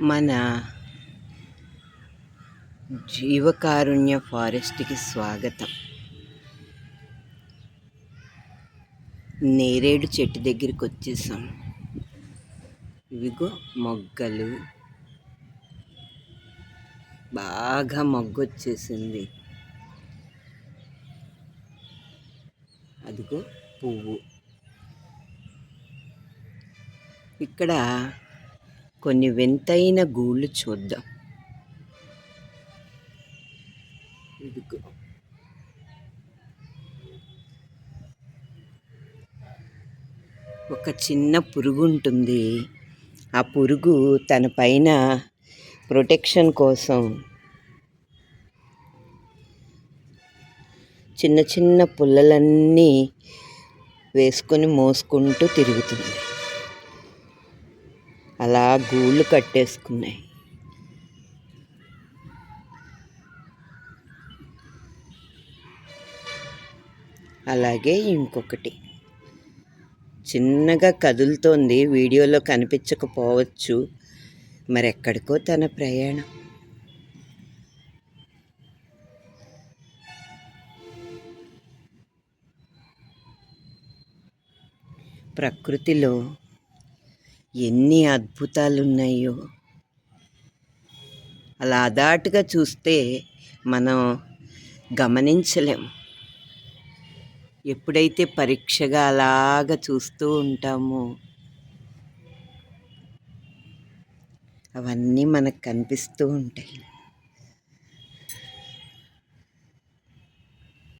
మన జీవకారుణ్య ఫారెస్ట్కి స్వాగతం. నేరేడు చెట్టు దగ్గరికి వచ్చేసాం ఇవిగో మొగ్గలు. బాగా మొగ్గొచ్చేసింది. అదిగో పువ్వు. ఇక్కడ కొన్ని వింతైన గూళ్ళు చూద్దాం. ఇదిగో. ఒక చిన్న పురుగు ఉంటుంది. ఆ పురుగు తన పైన ప్రొటెక్షన్ కోసం చిన్న చిన్న పుల్లలన్నీ వేసుకొని మోసుకుంటూ తిరుగుతుంది. అలా గూళ్ళు కట్టేసుకున్నాయి. అలాగే ఇంకొకటి. చిన్నగా కదులుతోంది వీడియోలో కనిపించకపోవచ్చు. మరి ఎక్కడికో తన ప్రయాణం. ప్రకృతిలో ఎన్ని అద్భుతాలు ఉన్నాయో అలా అదాటుగా చూస్తే మనం గమనించలేం. ఎప్పుడైతే పరీక్షగా అలాగ చూస్తూ ఉంటామో అవన్నీ మనకు కనిపిస్తూ ఉంటాయి.